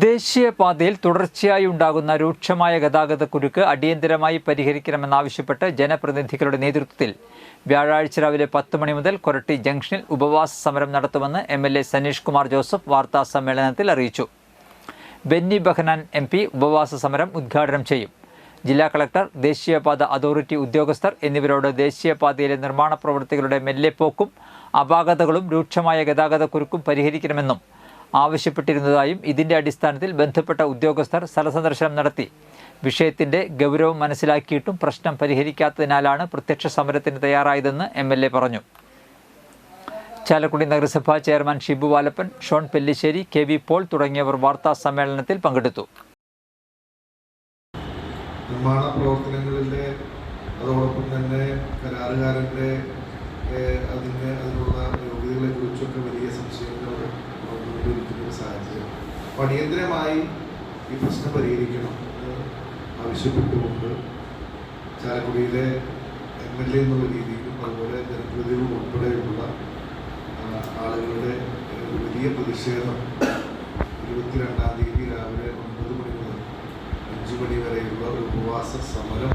ദേശീയപാതയിൽ തുടർച്ചയായി ഉണ്ടാകുന്ന രൂക്ഷമായ ഗതാഗത കുരുക്ക് അടിയന്തരമായി പരിഹരിക്കണമെന്നാവശ്യപ്പെട്ട് ജനപ്രതിനിധികളുടെ നേതൃത്വത്തിൽ വ്യാഴാഴ്ച രാവിലെ പത്ത് മണി മുതൽ കൊരട്ടി ജംഗ്ഷനിൽ ഉപവാസ സമരം നടത്തുമെന്ന് M L A Saneesh Kumar Joseph വാർത്താ സമ്മേളനത്തിൽ അറിയിച്ചു. ബെന്നി ബഹനാൻ എം പി ഉപവാസ സമരം ഉദ്ഘാടനം ചെയ്യും. ജില്ലാ കളക്ടർ ദേശീയപാത അതോറിറ്റി ഉദ്യോഗസ്ഥർ എന്നിവരോട് ദേശീയപാതയിലെ നിർമ്മാണ പ്രവൃത്തികളുടെ മെല്ലെപ്പോക്കും അപാകതകളും രൂക്ഷമായ ഗതാഗത കുരുക്കും പരിഹരിക്കണമെന്നും ആവശ്യപ്പെട്ടിരുന്നതായും ഇതിന്റെ അടിസ്ഥാനത്തിൽ ബന്ധപ്പെട്ട ഉദ്യോഗസ്ഥർ സ്ഥലസന്ദർശനം നടത്തി. വിഷയത്തിന്റെ ഗൗരവം മനസ്സിലാക്കിയിട്ടും പ്രശ്നം പരിഹരിക്കാത്തതിനാലാണ് പ്രത്യക്ഷ സമരത്തിന് തയ്യാറായതെന്ന് എം എൽ എ പറഞ്ഞു. ചാലക്കുടി നഗരസഭാ chairman Shibu Valappan Shone Pellissery K V Paul തുടങ്ങിയവർ വാർത്താ സമ്മേളനത്തിൽ പങ്കെടുത്തു. നിർമ്മാണ പ്രവർത്തനങ്ങളിലെ അതോടൊപ്പം തന്നെ കരാറുകാരന്റെ അതിന്റെ അതിന് അതിനുള്ള യോഗ്യതകളെ കുറിച്ചൊക്കെ വലിയ അപ്പോൾ ഈ പ്രശ്നം പരിഹരിക്കണം ആവശ്യപ്പെട്ടുകൊണ്ട് ചാലക്കുടിയിലെ എം എൽ എ എന്നുള്ള രീതിയിലും അതുപോലെ ജനപ്രതിനിധികൾ ഉൾപ്പെടെയുള്ള ആളുകളുടെ വലിയ പ്രതിഷേധം ഇരുപത്തിരണ്ടാം തീയതി രാവിലെ ഒൻപത് മണി മുതൽ അഞ്ചു മണി വരെയുള്ള ഒരു ഉപവാസ സമരം